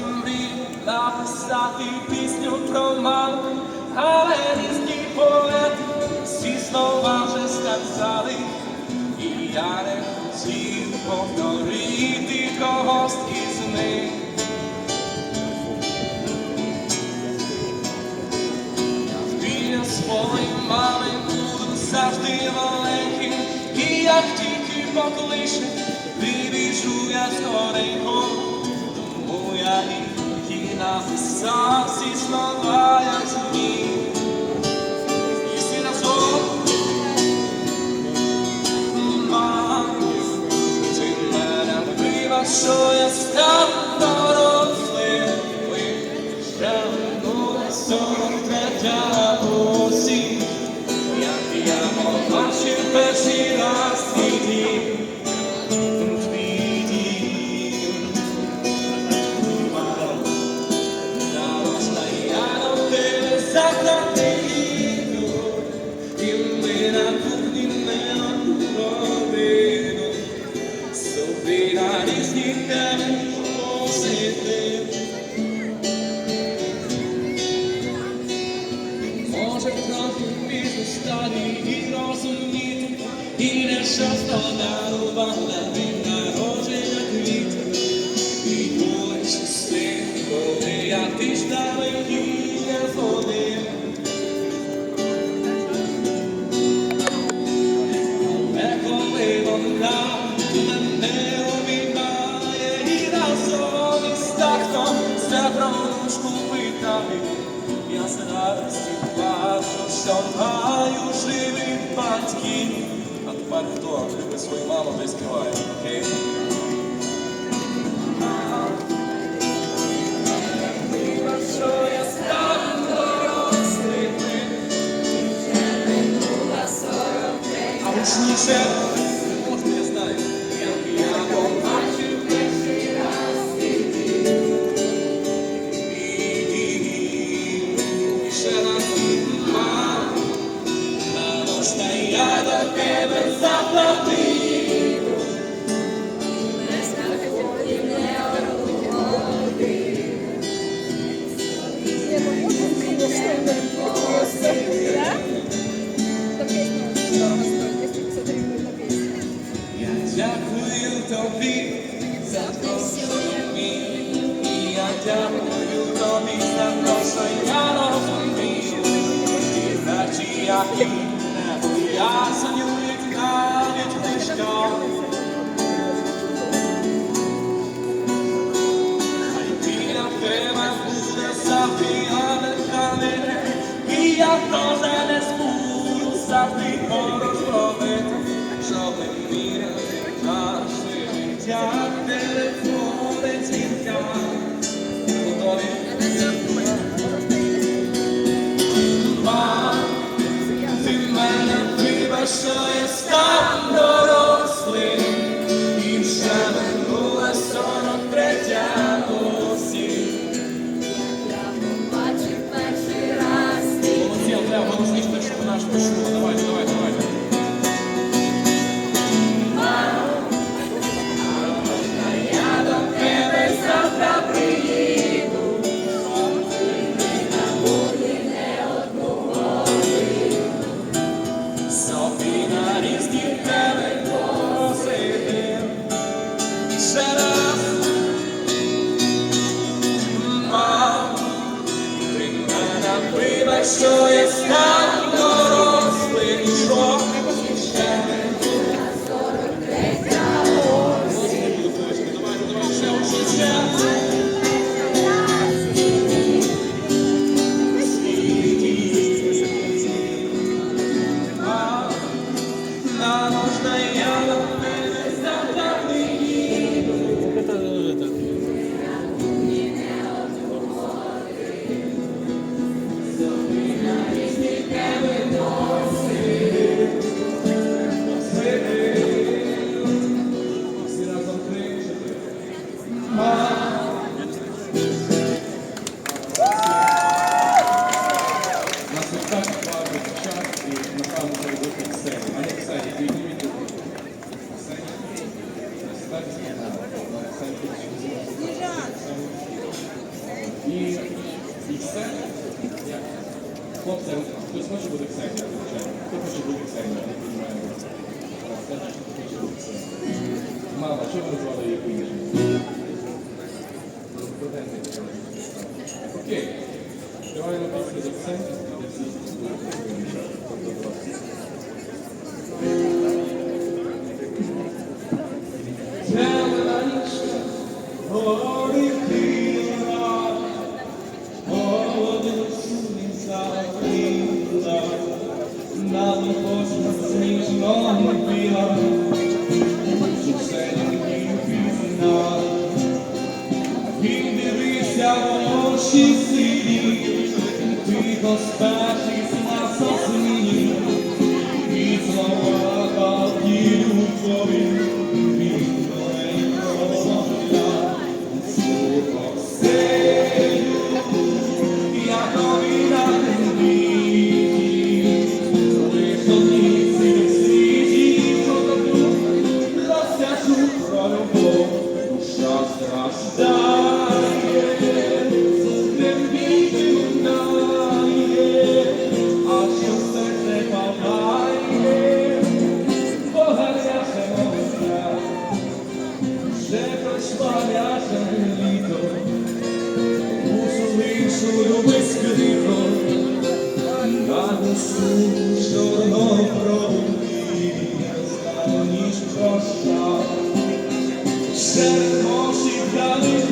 мрію написати пісню про маму, але різні поети всі слова вже сказали, і я не хотів повторити когось із них. Біля мами буду завжди маленьким, і як тільки покличе, вибіжу я скоренько, я і написав всі слова, як зміг. І всі разом, мам, ти мене вбила, що я став дорослим, вже минула сорок третя осінь, як я побачив перший раз твій дім, тебе заплатив, і ми на кухні не годину, собі маю живих батьків. А тепер хто? Любить свою маму, той співає, а гучніше, тебе заплатив. Я дякую тобі за те, що я мій. І я дякую тобі за те, що я розумію. Іначе я і їх навіть книжкам. Хай біля тебе буде запіяне камене, і я теж не збуду завжди поруч робити, щоб міряти наше життя, телефони. Вибач, що що я став дорослим, що ще не Хлопці, хтось хоче бути ксенія, звичайно. Хто хоче бути ксенія, я не розумію. Хто хоче бути ксенія? Мама, що ви назвали її по-іншому? Окей. Співаємо пісню за ксенію, де всі будуть Тобто просто. Темна нічка, горить тіла, Він дивився в очі сині, Тихо спешись душа страждає, не вміти лунає, а що серце палає, погаряше мовця, вже пройшла ляже літо, любить на носу чорного проводі, Серед ночі дали